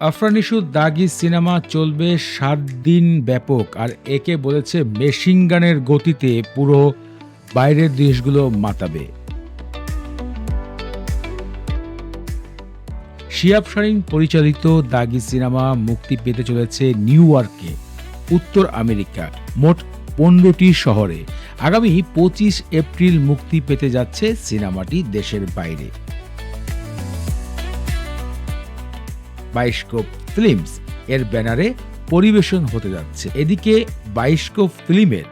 আফরানিসু দাগি cinema চলবে সাত দিন ব্যাপক, আর একে বলেছে মেশিন গানের গতিতে পুরো বাইরের দেশগুলো মাতাবে। শিয়াব শারিন পরিচালিত দাগি সিনেমা মুক্তি পেতে চলেছে নিউ ইয়র্কে, উত্তর আমেরিকা, মোট পনেরোটি শহরে। আগামী পঁচিশ এপ্রিল মুক্তি পেতে যাচ্ছে সিনেমাটি দেশের বাইরে। বাইস্কোপ ফিল্মস এর ব্যানারে পরিবেশন হতে যাচ্ছে। এদিকে বাইস্কোপ ফিল্মের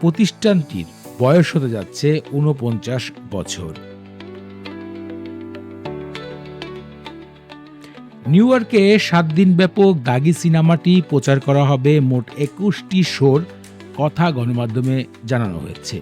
প্রতিষ্ঠানটির বয়স হতে যাচ্ছে উনপঞ্চাশ বছর। নিউ ইয়র্কে সাত দিন ব্যাপক দাগি সিনেমাটি প্রচার করা হবে মোট একুশটি শোর, কথা গণমাধ্যমে জানানো হয়েছে।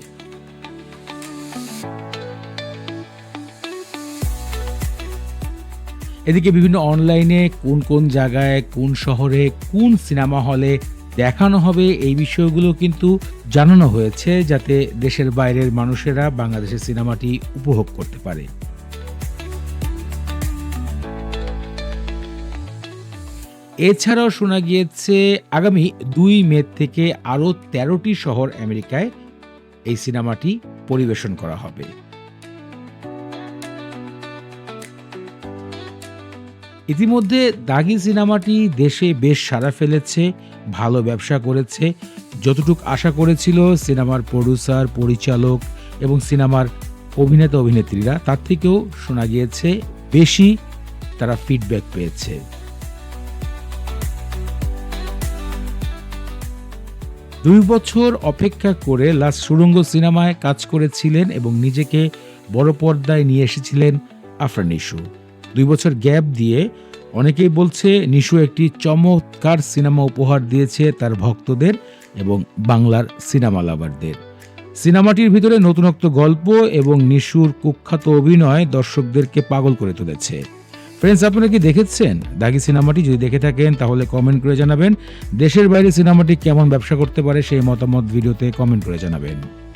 এদিকে বিভিন্ন অনলাইনে কোন কোন জায়গায়, কোন শহরে, কোন সিনেমা হলে দেখানো হবে এই বিষয়গুলো কিন্তু জানানো হয়েছে যাতে দেশের বাইরের মানুষেরা বাংলাদেশের সিনেমাটি উপভোগ করতে পারে। এছাড়াও শোনা গিয়েছে, আগামী দুই মে থেকে আরও তেরোটি শহর আমেরিকায় এই সিনেমাটি পরিবেশন করা হবে। ইতিমধ্যে দাগি সিনেমাটি দেশে বেশ সাড়া ফেলেছে, ভালো ব্যবসা করেছে। যতটুক আশা করেছিল সিনেমার প্রডিউসার, পরিচালক এবং সিনেমার অভিনেতা অভিনেত্রীরা, তার থেকেও শোনা গিয়েছে, বেশি তারা ফিডব্যাক পেয়েছে। দুই বছর অপেক্ষা করে লাস্ট সুরঙ্গ সিনেমায় কাজ করেছিলেন এবং নিজেকে বড় পর্দায় নিয়ে এসেছিলেন আফরান দুই বছর গ্যাপ দিয়ে অনেকেই বলছে নিশু একটি চমৎকার সিনেমা উপহার দিয়েছে তার ভক্তদের এবং বাংলার সিনেমা লাভারদের। সিনেমাটির ভিতরে নতুনত্ব গল্প এবং নিশুর কুখ্যাত অভিনয় দর্শকদেরকে পাগল করে তুলেছে। ফ্রেন্ডস আপনারা কি দেখেছেন? দাগি সিনেমাটি যদি দেখে থাকেন, তাহলে কমেন্ট করে জানাবেন। দেশের বাইরে সিনেমাটি কেমন ব্যবসা করতে পারে সেই মতামত ভিডিওতে কমেন্ট করে জানাবেন।